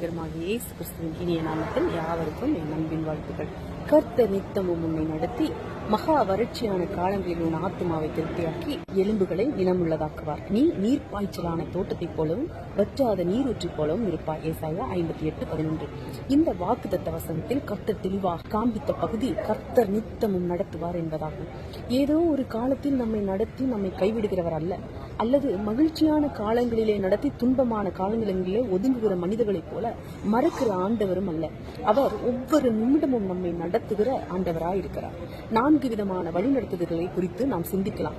இயேசு கிறிஸ்துவின் இனிய நாமத்தில் யாவருக்கும் என் அன்பின் வாழ்த்துக்கள். கர்த்த நித்தமும் உன்னை நடத்தி மகா வறட்சியான காலங்களில் உன் ஆத்மாவை திருப்தியாக்கி எலும்புகளை நிலமுள்ளதாக்குவார். நீ நீர் பாய்ச்சலான தோட்டத்தைப் போலவும் வற்றாத நீரூற்றி போலவும் இருப்பாய். ஏசாயா ஐம்பத்தி எட்டு பதினொன்று. இந்த வாக்கு தத்த வசனத்தில் கர்த்தர் தெளிவாக காண்பித்த பகுதி கர்த்தர் நித்தமும் நடத்துவார் என்பதாகும். ஏதோ ஒரு காலத்தில் நம்மை நடத்தி நம்மை கைவிடுகிறவர் அல்ல. அல்லது மகிழ்ச்சியான காலங்களிலே நடத்தி துன்பமான காலங்களிலே ஒதுங்குகிற மனிதர்களைப் போல மறக்கிற ஆண்டவரும் அல்ல. அவர் ஒவ்வொரு நிமிடமும் நம்மை நடத்துகிற ஆண்டவராயிருக்கிறார். நான்கு விதமான வழிநடத்துதல்களை குறித்து நாம் சிந்திக்கலாம்.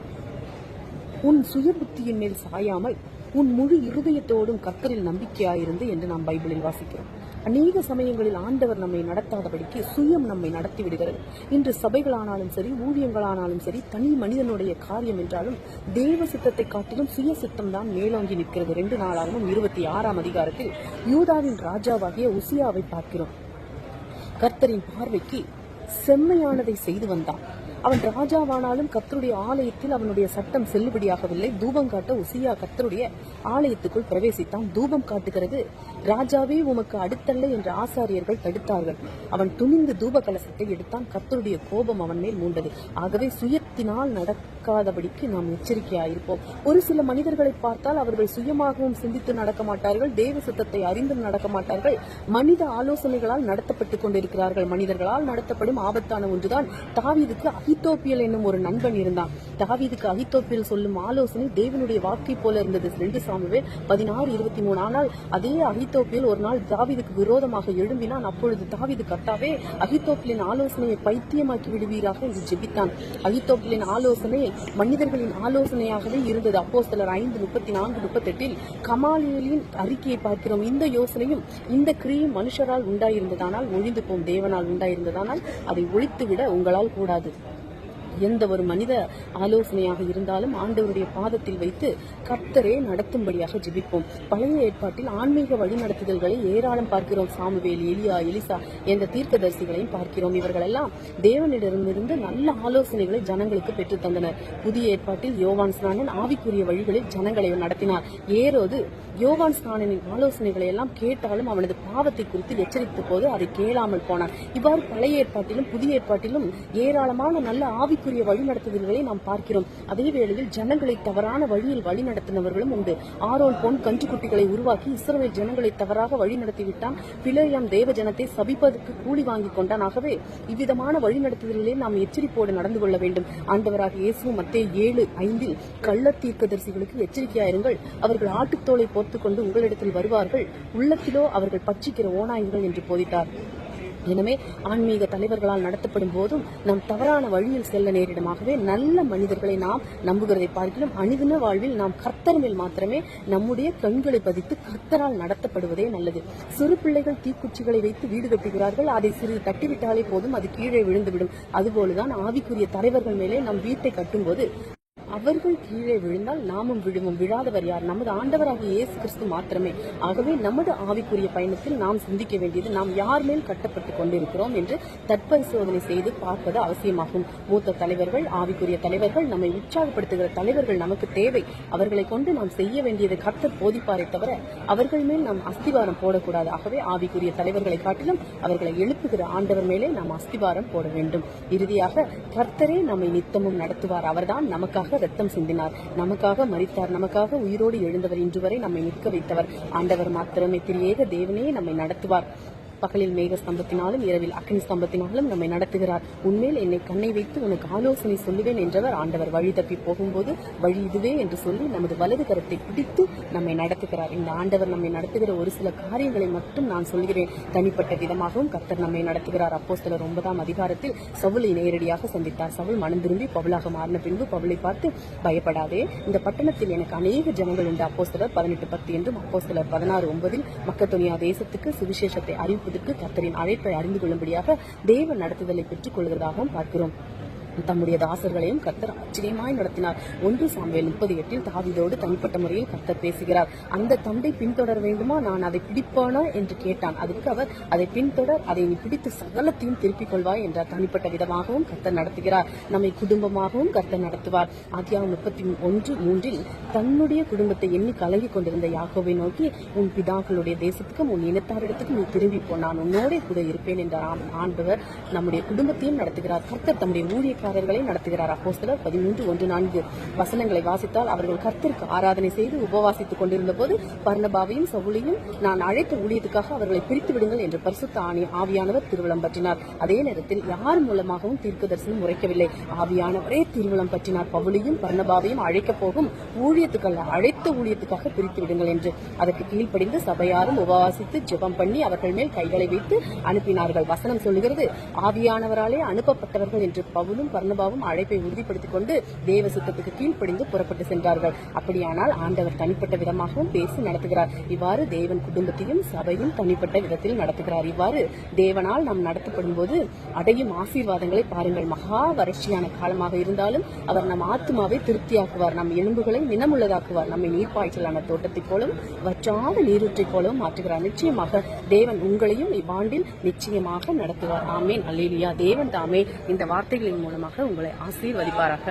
உன் சுய புத்தியின் மேல் சாயாமல் உன் முழு இருதயத்தோடும் கர்த்தரில் நம்பிக்கையாயிருந்து என்று நாம் பைபிளில் வாசிக்கிறோம். அநேக சமயங்களில் ஆண்டவர் நம்மை நடத்தாதபடிக்கு சுயம் நம்மை நடத்தி விடுகிறது. இன்று சபைகளானாலும் சரி ஊழியங்களானாலும் சரி தனி மனிதனுடைய காரியம் என்றாலும் தேவ சித்தத்தை காட்டிலும் சுய சித்தம் தான் மேலோங்கி நிற்கிறது. ரெண்டு நாளாகவும் இருபத்தி ஆறாம் அதிகாரத்தில் யூதாவின் ராஜாவாகிய உசியாவை பார்க்கிறோம். கர்த்தரின் பார்வைக்கு செம்மையானதை செய்து வந்தான். அவன் ராஜாவானாலும் கத்தருடைய ஆலயத்தில் அவனுடைய சட்டம் செல்லுபடியாகவில்லை. தூபம் காட்ட உசியா கத்தருடைய ஆலயத்துக்குள் பிரவேசித்தான். தூபம் காட்டுகிறது ராஜாவே உமக்கு அடுத்தல்ல என்று ஆசாரியர்கள் தடுத்தார்கள். அவன் துணிந்து தூப கலசத்தை எடுத்தான். கத்தருடைய கோபம் அவன் மேல் மூண்டது. ஆகவே சுயத்தினால் நடக்காதபடிக்கு நாம் எச்சரிக்கையாயிருப்போம். ஒரு சில மனிதர்களை பார்த்தால் அவர்கள் சுயமாகவும் சிந்தித்து நடக்க மாட்டார்கள் தேவ சத்தத்தை அறிந்தும் நடக்க மாட்டார்கள். மனித ஆலோசனைகளால் நடத்தப்பட்டுக் கொண்டிருக்கிறார்கள். மனிதர்களால் நடத்தப்படும் ஆபத்தான ஒன்றுதான். தாவீதுக்கு அகித்தோப்பியல் என்னும் ஒரு நண்பன் இருந்தான். தாவீதுக்கு அகித்தோப்பியல் சொல்லும் ஆலோசனை தேவனுடைய வாக்கை போல இருந்தது. ரெண்டு சாமுவேல் பதினாறு இருபத்தி மூணு. ஆனால் அதே அகித்தோப்பியல் ஒரு நாள் தாவீதுக்கு விரோதமாக எழும்பினான். அப்பொழுது தாவீது கத்தாவே அகித்தோப்பியலின் ஆலோசனையை பைத்தியமாக்கி விடுவீராக என்று ஜெபித்தான். அகித்தோப்பியலின் ஆலோசனை மனிதர்களின் ஆலோசனையாகவே இருந்தது. அப்போ சிலர் ஐந்து முப்பத்தி நான்கு முப்பத்தெட்டில் கமாலியலின் அறிக்கையை பார்க்கிறோம். இந்த யோசனையும் இந்த கிரியும் மனுஷரால் உண்டாயிருந்ததானால் ஒழிந்து போம் தேவனால் உண்டாயிருந்ததானால் அதை ஒழித்துவிட உங்களால் கூடாது. எந்த ஒரு மனித ஆலோசனையாக இருந்தாலும் ஆண்டவருடைய பாதத்தில் வைத்து கர்த்தரே நடத்தும்படியாக ஜெபிப்போம். பழைய ஏற்பாட்டில் ஆன்மீக வழிநடத்துதல்களை ஏராளம் பார்க்கிறோம். சாமுவேல் எலியா எலிசா என்ற தீர்க்கதரிசிகளையும் பார்க்கிறோம். இவர்களெல்லாம் தேவனிடமிருந்து நல்ல ஆலோசனைகளை ஜனங்களுக்கு பெற்றுத்தந்தனர் புதிய ஏற்பாட்டில் யோவான் ஸ்நானன் ஆவிக்குரிய வழிகளில் ஜனங்களை நடத்தினார். ஏரோது யோவான் ஸ்நானனின் ஆலோசனைகளை எல்லாம் கேட்டாலும் அவனது பாவத்தை குறித்து எச்சரித்த போது அதை கேளாமல் போனான். இவ்வாறு பழைய ஏற்பாட்டிலும் புதிய ஏற்பாட்டிலும் ஏராளமான நல்ல ஆவிக்குரிய வழிநடத்துதல்களை நாம் பார்க்கிறோம். அதே வேளையில் ஜனங்களை தவறான வழியில் வழிநடத்தினவர்களும் உண்டு. ஆரோன் போன் கன்றுக்குட்டிகளை உருவாக்கி இஸ்ரவேல் ஜனங்களை தவறாக வழிநடத்திவிட்டான் பிழையாம் தேவ ஜனத்தை சபிப்பதற்கு கூலி வாங்கி கொண்டான். ஆகவே இவ்விதமான வழிநடத்துதல்களே நாம் எச்சரிப்போடு நடந்து கொள்ள வேண்டும். ஆண்டவராக இயேசு மத்தே ஏழு ஐந்தில் கள்ள தீர்க்கதரிசிகளுக்கு எச்சரிக்கையாயிருங்கள். அவர்கள் ஆட்டுத்தோலை போர்த்துக் கொண்டு உங்களிடத்தில் வருவார்கள். உள்ளத்திலோ அவர்கள் பட்சிக்கிற ஓநாய்கள் என்று போதித்தார். எனவே ஆன்மீக தலைவர்களால் நடத்தப்படும் போதும் நாம் தவறான வழியில் செல்ல நேரிடமாகவே நல்ல மனிதர்களை நாம் நம்புகிறதை பார்க்கிறோம் அணிதின வாழ்வில் நாம் கர்த்தர் மேல் மாத்திரமே நம்முடைய கண்களை பதித்து கர்த்தரால் நடத்தப்படுவதே நல்லது. சிறு பிள்ளைகள் தீக்குச்சிகளை வைத்து வீடு கட்டுகிறார்கள். அதை சிறிது தட்டிவிட்டாலே போதும் அது கீழே விழுந்துவிடும். அதுபோலதான் ஆவிக்குரிய தலைவர்கள் மேலே நம் வீட்டை கட்டும்போது அவர்கள் கீழே விழுந்தால் நாமும் விழுவோம். விழாதவர் யார்? நமது ஆண்டவராகிய இயேசு கிறிஸ்து மாத்திரமே. ஆகவே நமது ஆவிக்குரிய பயணத்தில் நாம் சிந்திக்க வேண்டியது நாம் யார் மேல் கட்டப்பட்டு கொண்டிருக்கிறோம் என்று தற்பரிசோதனை செய்து பார்ப்பது அவசியமாகும். மூத்த தலைவர்கள் ஆவிக்குரிய தலைவர்கள் நம்மை உற்சாகப்படுத்துகிற தலைவர்கள் நமக்கு தேவை. அவர்களை கொண்டு நாம் செய்ய வேண்டியது கர்த்தர் போதிப்பாரே தவிர அவர்கள் மேல் நாம் அஸ்திவாரம் போடக்கூடாது. ஆகவே ஆவிக்குரிய தலைவர்களை காட்டிலும் அவர்களை எழுப்புகிற ஆண்டவர் மேலே நாம் அஸ்திவாரம் போட வேண்டும். இறுதியாக கர்த்தரே நம்மை நித்தமும் நடத்துவார். அவர்தான் நமக்காக ரத்தம் சிந்தினார். நமக்காக மறித்தார் நமக்காக உயிரோடு எழுந்தவர் இன்று வரை நம்மை நிற்க வைத்தவர். ஆண்டவர் மாத்திரமே. திரியேக தேவனே நம்மை நடத்துவார். பகலில் மேக ஸ்தம்பத்தினாலும் இரவில் அக்னி ஸ்தம்பத்தினாலும் நம்மை நடத்துகிறார். உண்மையில் என்னை கண்ணை வைத்து உனக்கு ஆலோசனை சொல்லுவேன் என்றவர் ஆண்டவர். வழி தப்பி போகும்போது வழி இதுவே என்று சொல்லி நமது வலது கரத்தை பிடித்து நம்மை நடத்துகிறார். இந்த ஆண்டவர் நம்மை நடத்துகிற ஒரு சில காரியங்களை மட்டும் நான் சொல்கிறேன். தனிப்பட்ட விதமாகவும் கர்த்தர் நம்மை நடத்துகிறார். அப்போ சிலர் ஒன்பதாம் அதிகாரத்தில் சவுலை நேரடியாக சந்தித்தார். சவுல் மனம் திரும்பி பவுலாக மாறின பின்பு பவுலை பார்த்து பயப்படாதே இந்த பட்டணத்தில் எனக்கு அநேக ஜனங்கள் உண்டு. அப்போ சிலர் பதினெட்டு பத்து என்றும் அப்போ சிலர் பதினாறு ஒன்பதில் மக்கத்துனியா தேசத்துக்கு சுவிசேஷத்தை அறிவிப்பதற்கு கத்தரின் அழைப்பை அறிந்து கொள்ளும்படியாக தேவ நடத்துதலை பெற்றுக் கொள்கிறதாகவும் பார்க்கிறோம். தம்முடைய தாசர்களையும் கர்த்தர் ஆச்சரியமாய் நடத்தினார். ஒன்று சாமியல் முப்பது எட்டில் தாவிதோடு தனிப்பட்ட முறையில் கர்த்தர் பேசுகிறார். அந்த தந்தை பின்தொடர வேண்டுமா? நான் அதை பிடிப்பானா? என்று கேட்டான். அதற்கு அவர் அதை பின்தொடர் அதை நீ பிடித்து சகலத்தையும் திருப்பிக் கொள்வாய் என்றார். தனிப்பட்ட விதமாகவும் கர்த்தர் நடத்துகிறார். நம்மை குடும்பமாகவும் கர்த்தர் நடத்துவார். ஆதியாகம் முப்பத்தி ஒன்று மூன்றில் தன்னுடைய குடும்பத்தை எண்ணி கலங்கி கொண்டிருந்த யாகோவை நோக்கி உன் பிதாக்களுடைய தேசத்துக்கும் உன் இனத்தாரிடத்துக்கும் நீ திரும்பி போனான் நான் உன்னோடே கூட இருப்பேன் என்ற ஆண்டவர் நம்முடைய குடும்பத்தையும் நடத்துகிறார். கர்த்தர் தம்முடைய காரியங்களை நடத்துகிறார். அப்போஸ்தலர் பதிமூன்று ஒன்று நான்கு வசனங்களை வாசித்தால் அவர்கள் கர்த்திற்கு ஆராதனை செய்து உபவாசித்துக் கொண்டிருந்த போது பர்ணபாவையும் சவுளையும் நான் அழைத்த ஊழியத்துக்காக அவர்களை பிரித்து விடுங்கள் என்று பரிசுத்த ஆணி ஆவியானவர் திருவிழம் பற்றினார். அதே நேரத்தில் யார் மூலமாகவும் தீர்க்க தரிசனம் உரைக்கவில்லை. ஆவியானவரே திருவிழம் பற்றினார். பவுளியும் பர்ணபாவையும் அழைக்கப் போகும் ஊழியத்துக்கள் அழைத்த ஊழியத்துக்காக பிரித்து விடுங்கள் என்று. அதற்கு கீழ்ப்படிந்து சபையாரும் உபவாசித்து ஜெபம் பண்ணி அவர்கள் மேல் கைகளை வைத்து அனுப்பினார்கள். வசனம் சொல்லுகிறது ஆவியானவராலே அனுப்பப்பட்டவர்கள் என்று பவுலும் பர்ணபாவும் அழைப்பை உறுதிப்படுத்திக் கொண்டு தேவ சுத்தத்துக்கு கீழ்ப்படிந்து புறப்பட்டு சென்றார்கள். அப்படியானால் ஆண்டவர் தனிப்பட்ட விதமாகவும் பேசி நடத்துகிறார். இவ்வாறு தேவன் குடும்பத்தையும் சபையும் தனிப்பட்ட விதத்தில் நடத்துகிறார். இவ்வாறு தேவனால் நாம் நடத்தப்படும் போது அடையும் ஆசீர்வாதங்களை பாருங்கள். மகா வறட்சியான காலமாக இருந்தாலும் அவர் நம் ஆத்மாவை திருப்தியாக்குவார். நம் எலும்புகளை நினமுள்ளதாக்குவார் நம்மை நீர்ப்பாய்ச்சலான தோட்டத்தைப் போலவும் வற்றாத நீரூற்றை போலவும் மாற்றுகிறார். நிச்சயமாக தேவன் உங்களையும் இவ்வாண்டில் நிச்சயமாக நடத்துவார். ஆமேன். அல்லேலியா. தேவன் தாமே. இந்த வார்த்தைகளின் மூலமாக மூலமாக உங்களை ஆசீர்வதிப்பாராக.